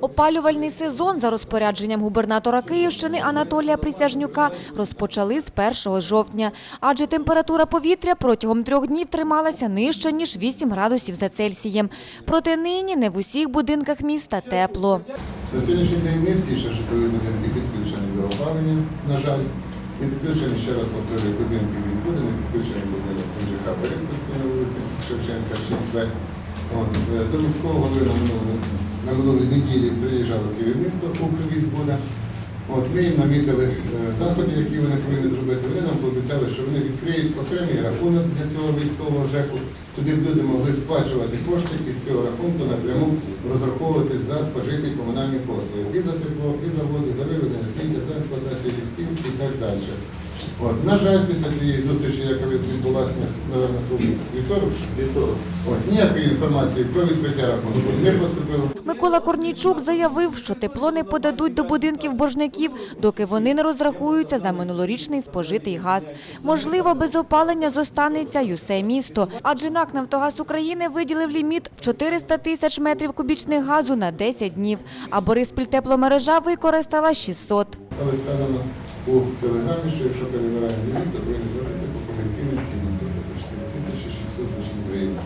Опалювальний сезон за розпорядженням губернатора Київщини Анатолія Присяжнюка розпочали з 1 жовтня, адже температура повітря протягом трьох днів трималася нижче, ніж 8 градусів за Цельсієм. Проте нині не в усіх будинках міста тепло. На сьогоднішній день не всі ще житлові будинки підключені до опалення, на жаль. І підключені, ще раз повторюю, будинки візбуди, не підключені будинок ЖК Бориспільської на вулиці Шевченка, 6В. Е, До міського голови на минулому- на минулій неділі приїжджало керівництво Укрвізбуда. От, ми їм намітили е, заходи, які вони повинні зробити. Вони нам пообіцяли, що вони відкриють окремий рахунок для цього військового ЖЕКу. Туди б люди могли сплачувати кошти і з цього рахунку напряму розраховувати за спожиті комунальні послуги. І за тепло, і за воду, за вивезення сміття, за експлуатацію ліфтів так далі. От, на жаль, після тієї зустрічі, яка відбулася на вівторок, от, ніякої інформації про відкриття рахунку не поступило. Микола Корнійчук заявив, що тепло не подадуть до будинків боржників, доки вони не розрахуються за минулорічний спожитий газ. Можливо, без опалення зостанеться й усе місто, адже НАК «Нафтогаз України» виділив ліміт в 400 тисяч метрів кубічних газу на 10 днів, а Бориспіль тепломережа використала 600. Але сказано у телеграмі, що якщо перебираємо ліміт, то повинні зробити по комерційним цінам, тобто 4600 значних гривень.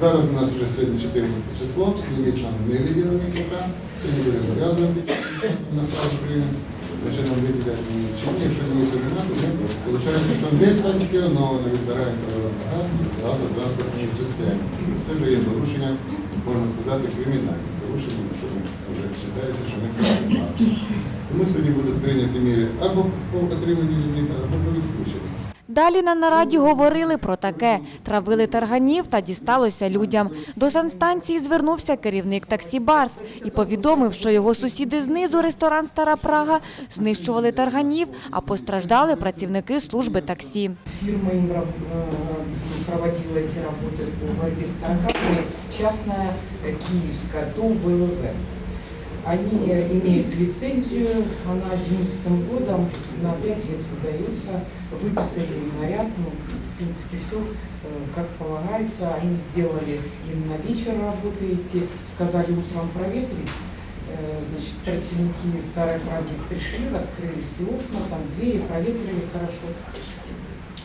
Зараз у нас вже сьогодні 14 число, ліміт нам не виділений поки. Сьогодні будемо зв'язуватися на право України. Якщо нам виділять чи ні, якщо немає, то ми виходить, що не санкціоновано відбираємо природний газ з газотранспортній системі. Це вже є порушення, можна сказати, кримінальне порушення, що вже вважається, що не газ. Тому сьогодні будуть прийняті міри або по отриманню ліміта, або по відключенню. Далі на нараді говорили про таке. Травили тарганів та дісталося людям. До санстанції звернувся керівник таксі Барс і повідомив, що його сусіди знизу, ресторан Стара Прага, знищували тарганів, а постраждали працівники служби таксі. Фирма им раб- э, проводила эти работы по борьбе с тараканами, частная э, киевская, ТОВ ВЛВ. Они э, имеют лицензию, она 11 годом на 5 лет выдается, выписали им наряд, ну, в принципе, все как полагается. Они сделали им на вечер работаете, сказали утром проветрить. Э, Значит, працівники старой Праги пришли, раскрыли все окна, там двери, проветрили хорошо.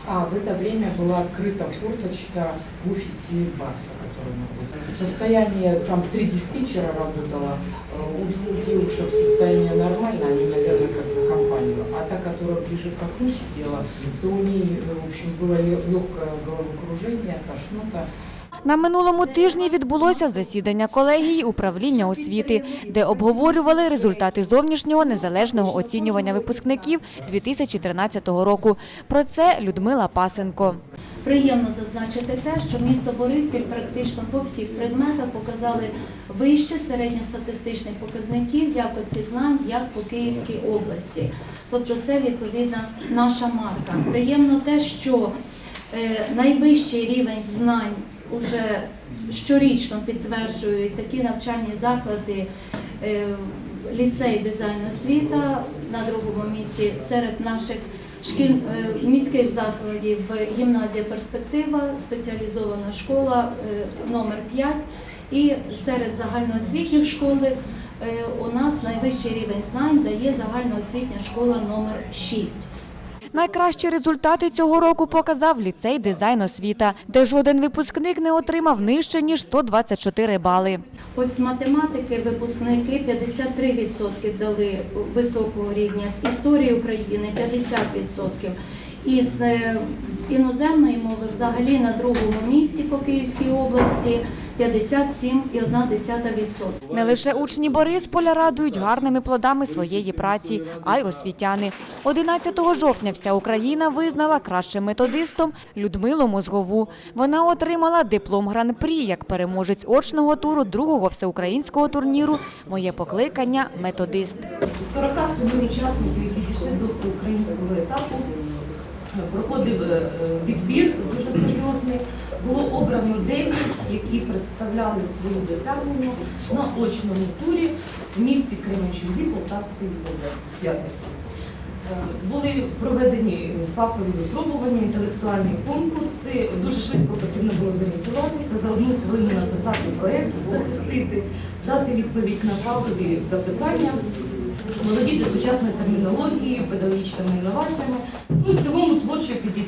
А в это время была открыта форточка в офисе Барса, который находится. Состояние, там три диспетчера работало, э, у двух девушек состояние нормально, они, наверное, как за компанию. А та, которая ближе к окну сидела, то у нее, э, в общем, было легкое головокружение, тошнота. На минулому тижні відбулося засідання колегії управління освіти, де обговорювали результати зовнішнього незалежного оцінювання випускників 2013 року. Про це Людмила Пасенко. Приємно зазначити те, що місто Бориспіль практично по всіх предметах показали вище середньостатистичних показників якості знань, як по Київській області. Тобто це відповідна наша марка. Приємно те, що е, найвищий рівень знань уже щорічно підтверджують такі навчальні заклади. е, Ліцей дизайн освіта на другому місці серед наших шкіль е, міських закладів гімназія перспектива, спеціалізована школа е, номер 5 і серед загальноосвітніх школи у нас найвищий рівень знань дає загальноосвітня школа номер 6. Найкращі результати цього року показав ліцей дизайн освіта, де жоден випускник не отримав нижче ніж 124 бали. Ось з математики випускники 53% дали високого рівня, з історії України 50%. Із е, іноземної мови взагалі на другому місці по Київській області 57,1%. Не лише учні Борисполя радують гарними плодами своєї праці, а й освітяни. 11 жовтня вся Україна визнала кращим методистом Людмилу Мозгову. Вона отримала диплом гран-прі як переможець очного туру другого всеукраїнського турніру Моє покликання методист. З 47 учасників, які пішли до всеукраїнського етапу, проходив е, відбір дуже серйозний. Було обрано 9, які представляли свої досягнення на очному турі в місті Кременчузі Полтавської області в п'ятницю. Е, Були проведені фахові випробування, інтелектуальні конкурси. Дуже швидко потрібно було зорієнтуватися, за одну хвилину написати проєкт, захистити. дати відповідь на фахові запитання, володіти сучасною термінологією, педагогічними інноваціями, ну і в цілому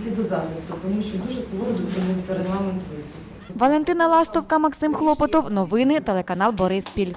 підійти до захисту, тому що дуже суворо дотримується регламент виступу. Валентина Ластовка, Максим Хлопотов. Новини телеканал Бориспіль.